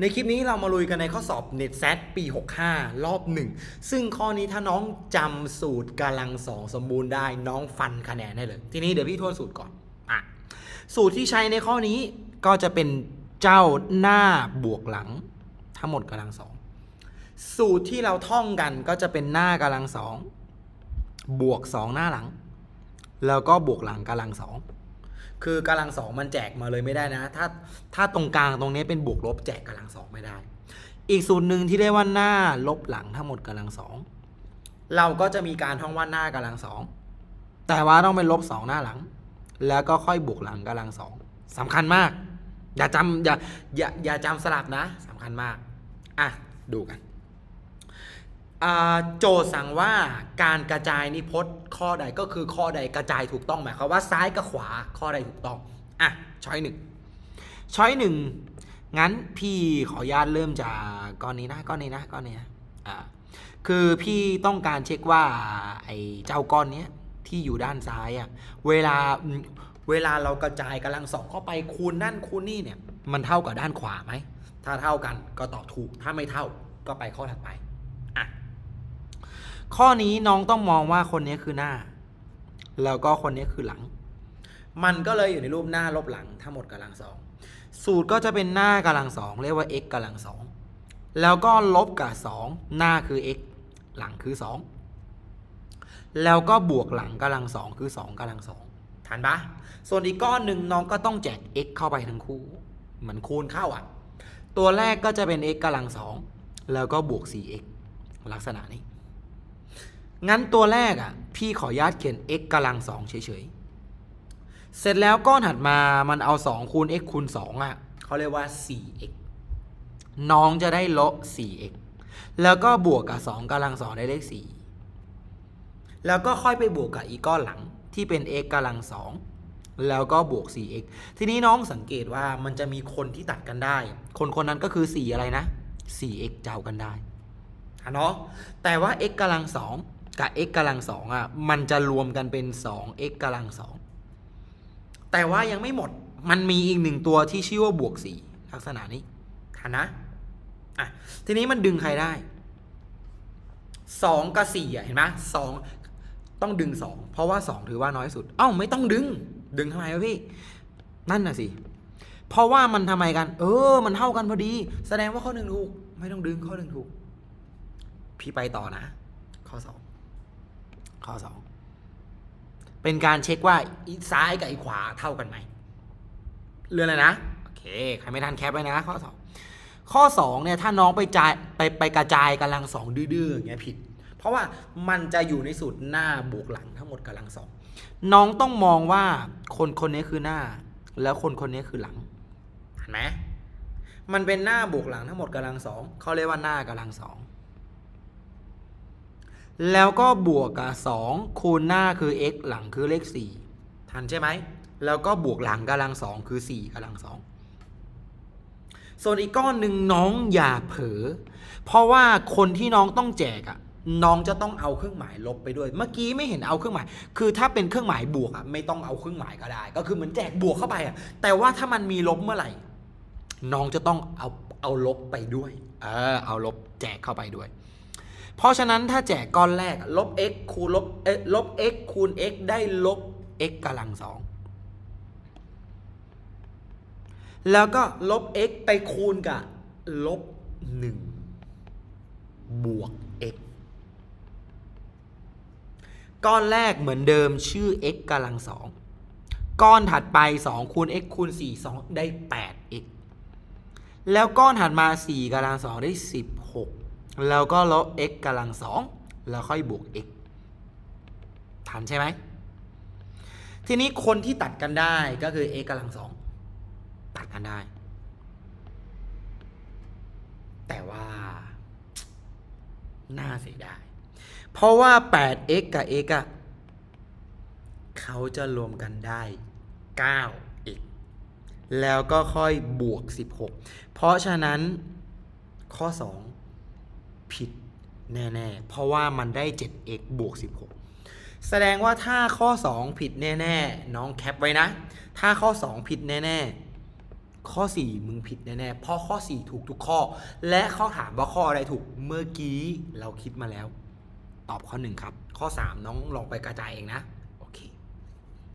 ในคลิปนี้เรามาลุยกันในข้อสอบ n e t s a t ปี 65 รอบ 1 ซึ่งข้อนี้ถ้าน้องจำสูตรกำลังสองสมบูรณ์ได้น้องฟันคะแนนได้เลย ทีนี้เดี๋ยวพี่ทวนสูตรก่อนอะสูตรที่ใช้ในข้อนี้ก็จะเป็นเจ้าหน้าบวกหลัง ทั้งหมดกำลังสองสูตรที่เราท่องกันก็จะเป็นหน้ากำลังสองบวกสองหน้าหลัง แล้วก็บวกหลังกำลังสอง คือกำลังสองมันแจกมาเลยไม่ได้นะ ถ้าถ้าตรงกลางตรงนี้เป็นบวกลบแจกกำลังสองไม่ได้ อีกสูตรหนึ่งที่เรียกว่าหน้าลบหลังทั้งหมดกำลังสองเราก็จะมีการท่องว่าหน้ากำลังสองแต่ว่าต้องเป็นลบสองหน้าหลัง แล้วก็ค่อยบวกหลังกำลังสองสำคัญมาก อย่าจำอย่าอย่าอย่าจำสลับนะสำคัญมากอะดูกัน โจทย์สั่งว่าการกระจายนิพจน์ข้อใดก็คือข้อใดกระจายถูกต้องหมายความว่าซ้ายกับขวาข้อใดถูกต้อง อะ ช้อยหนึ่งช้อยหนึ่งงั้นพี่ขออนุญาตเริ่มจากก้อนนี้นะก้อนนี้นะก้อนนี้นะอ่าคือพี่ต้องการเช็คว่าไอ้เจ้าก้อนเนี้ยที่อยู่ด้านซ้ายอะ่ะเวลาเวลาเรากระจายกำลังสองเข้าไปคูณนั่นคูณนี่เนี่ย มันเท่ากับด้านขวาไหมถ้าเท่ากันก็ตอบถูกถ้าไม่เท่าก็ไปข้อถัดไป ข้อนี้น้องต้องมองว่าคนนี้คือหน้า แล้วก็คนนี้คือหลัง มันก็เลยอยู่ในรูปหน้าลบหลังทั้งหมดกำลังสองสูตรก็จะเป็นหน้ากำลังสองเรียกว่า x กำลังสองแล้วก็ลบกับสองหน้าคือ x หลังคือสองแล้วก็บวกหลังกำลังสองคือสองกำลังสองทันปะส่วนอีกก้อนหนึ่งน้องก็ต้องแจก x เข้าไปทั้งคู่เหมือนคูณเข้าอะ ตัวแรกก็จะเป็น x กำลังสองแล้วก็บวก 4x ลักษณะนี้ งั้นตัวแรกอะ พี่ขออนุญาตเขียน x กำลังสองเฉยๆ เสร็จแล้วก้อนถัดมามันเอา 2 คูณ x คูณ 2 อะ เขาเรียกว่า 4x น้องจะได้ลบ 4x แล้วก็บวกกับ 2กำลังสองได้เลข 4 แล้วก็ค่อยไปบวกกับอีกก้อนหลังที่เป็น x กำลังสองแล้วก็บวก 4x ทีนี้น้องสังเกตว่ามันจะมีคนที่ตัดกันได้ คนคนนั้นก็คือ 4 อะไรนะ 4x เจ้ากันได้อะเนาะแต่ว่า x กำลังสอง กับ x กำลังสองอะมันจะรวมกันเป็น 2x กำลังสองแต่ว่ายังไม่หมดมันมีอีกหนึ่งตัวที่ชื่อว่าบวก 4 ลักษณะนี้ทันนะอะทีนี้มันดึงใครได้ 2 กับ4อะเห็นไหมสองต้องดึง 2 เพราะว่า 2 ถือว่าน้อยสุด เอ้าไม่ต้องดึง ดึงทำไมวะพี่ นั่นน่ะสิ เพราะว่ามันทำไมกัน เออ มันเท่ากันพอดี แสดงว่าข้อหนึ่งถูก ไม่ต้องดึงข้อหนึ่งถูก พี่ไปต่อนะ ข้อสอง ข้อสองเป็นการเช็คว่าอีซ้ายกับอีขวาเท่ากันไหมเรื่องอะไรนะโอเคใครไม่ทันแคปไว้นะข้อสองข้อสองเนี่ยถ้าน้องไปจ่ายไปไปกระจายกำลังสองดื้อๆอย่างเงี้ยผิด เพราะว่ามันจะอยู่ในสูตรหน้าบวกหลังทั้งหมดกำลังสองน้องต้องมองว่าคนคนนี้คือหน้า แล้วคนคนนี้คือหลังเห็นไหมมันเป็นหน้าบวกหลังทั้งหมดกำลังสองเขาเรียกว่าหน้ากำลังสอง แล้วก็บวกกับ 2 คูณหน้าคือ x หลังคือเลข 4 ทันใช่ไหม แล้วก็บวกหลังกำลัง 2 คือ 4กำลัง 2 ส่วนอีกก้อนหนึ่งน้องอย่าเผลอ เพราะว่าคนที่น้องต้องแจกอะน้องจะต้องเอาเครื่องหมายลบไปด้วย เมื่อกี้ไม่เห็นเอาเครื่องหมาย คือถ้าเป็นเครื่องหมายบวกอะไม่ต้องเอาเครื่องหมายก็ได้ ก็คือเหมือนแจกบวกเข้าไปอะแต่ว่าถ้ามันมีลบเมื่อไหร่ น้องจะต้องเอาเอาลบไปด้วย เออเอาลบแจกเข้าไปด้วย เพราะฉะนั้นถ้าแจกก้อนแรกลบ x คูณลบเอ๊ะลบ x คูณ x ได้ลบ x กำลังสองแล้วก็ลบ x ไปคูณกับลบหนึ่งบวก x ก้อนแรกเหมือนเดิมชื่อ x กำลังสองก้อนถัดไป 2 คูณ x คูณ 4 2 ได้ 8x แล้วก้อนถัดมา 4กำลังสองได้16 แล้วก็ลบ x กำลังสองแล้วค่อยบวก x ทันใช่ไหม ทีนี้คนที่ตัดกันได้ก็คือ x กำลังสองตัดกันได้ แต่ว่า น่าเสียดาย เพราะว่า 8x กับ x อะเขาจะรวมกันได้ 9x แล้วก็ค่อยบวก 16 เพราะฉะนั้นข้อ 2 ผิดแน่ๆ เพราะว่ามันได้ 7x บวก 16 แสดงว่าถ้าข้อ 2 ผิดแน่ๆ น้องแคปไว้นะ ถ้าข้อ 2 ผิดแน่ๆ ข้อ 4 มึงผิดแน่ๆ เพราะข้อ 4 ถูกทุกข้อ และเขาถามว่าข้ออะไรถูก เมื่อกี้เราคิดมาแล้ว ตอบข้อ 1 ครับ ข้อ 3 น้องลองไปกระจายเองนะ